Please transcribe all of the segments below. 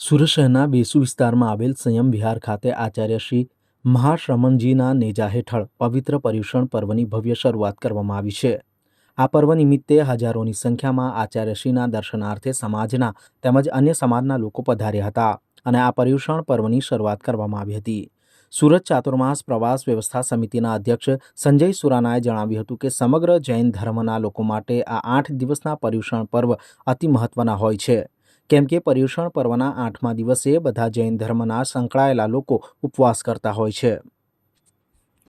સુરત શહેરના બેસુ વિસ્તારમાં આવેલ સંયમ વિહાર ખાતે આચાર્ય શ્રી મહાશ્રમણજીના નેજા હેઠળ પવિત્ર પર્યુષણ પર્વની ભવ્ય શરૂઆત કરવામાં આવી છે. આ પર્વ નિમિત્તે હજારોની સંખ્યામાં આચાર્યશ્રીના દર્શનાર્થે સમાજના તેમજ અન્ય સમાજના લોકો પધાર્યા હતા અને આ પર્યુષણ પર્વની શરૂઆત કરવામાં આવી હતી. સુરત ચાતુર્માસ પ્રવાસ વ્યવસ્થા સમિતિના અધ્યક્ષ સંજય સુરાનાએ જણાવ્યું હતું કે સમગ્ર જૈન ધર્મના લોકો માટે આ આઠ દિવસના પર્યુષણ પર્વ અતિ મહત્વના હોય છે. કેમ કે પર્યુષણ પર્વના આઠમા દિવસે બધા જૈન ધર્મના સંકળાયેલા લોકો ઉપવાસ કરતા હોય છે.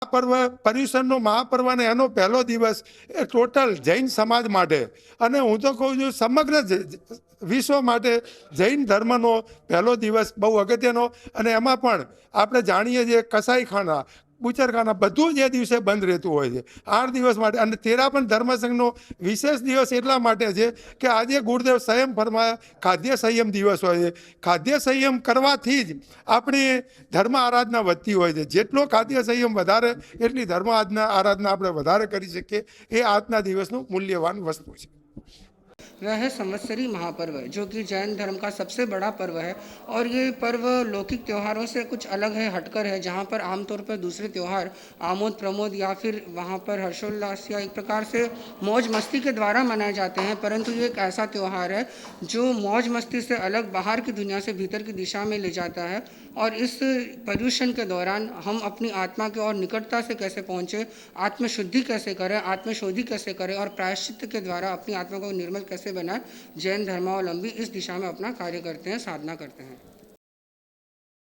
પર્વ પર્યુષણનો મહાપર્વ અને એનો પહેલો દિવસ એ ટોટલ જૈન સમાજ માટે. અને હું તો કહું છું, સમગ્ર વિશ્વ માટે જૈન ધર્મનો પહેલો દિવસ બહુ અગત્યનો. અને એમાં પણ આપણે જાણીએ છીએ કસાઈખાના. બુચરખાના બધું જ એ દિવસે બંધ રહેતું હોય છે. આઠ દિવસ માટે અને તેરા પણ ધર્મસંઘનો વિશેષ દિવસ એટલા માટે છે કે આજે ગુરુદેવ સંયમ ફરમાયા ખાદ્ય સંયમ દિવસ હોય છે. ખાદ્ય સંયમ કરવાથી જ આપણી ધર્મ આરાધના વધતી હોય છે. જેટલો ખાદ્ય સંયમ વધારે, એટલી ધર્મ આરાધના આરાધના આપણે વધારે કરી શકીએ. એ આજના દિવસનું મૂલ્યવાન વસ્તુ છે. वह है संवत्सरी महापर्व, जो कि जैन धर्म का सबसे बड़ा पर्व है। और ये पर्व लौकिक त्योहारों से कुछ अलग है, हटकर है, जहाँ पर आमतौर पर दूसरे त्यौहार आमोद प्रमोद या फिर वहाँ पर हर्षोल्लास या एक प्रकार से मौज मस्ती के द्वारा मनाए जाते हैं। परंतु ये एक ऐसा त्यौहार है, जो मौज मस्ती से अलग बाहर की दुनिया से भीतर की दिशा में ले जाता है। और इस पर्यूषण के दौरान हम अपनी आत्मा की ओर निकटता से कैसे पहुँचे, आत्मशुद्धि कैसे करें, आत्मशोधि कैसे करें और प्रायश्चित के द्वारा अपनी आत्मा को निर्मल कैसे बनाए जैन धर्मावलंबी इस दिशा में अपना कार्य करते हैं साधना करते हैं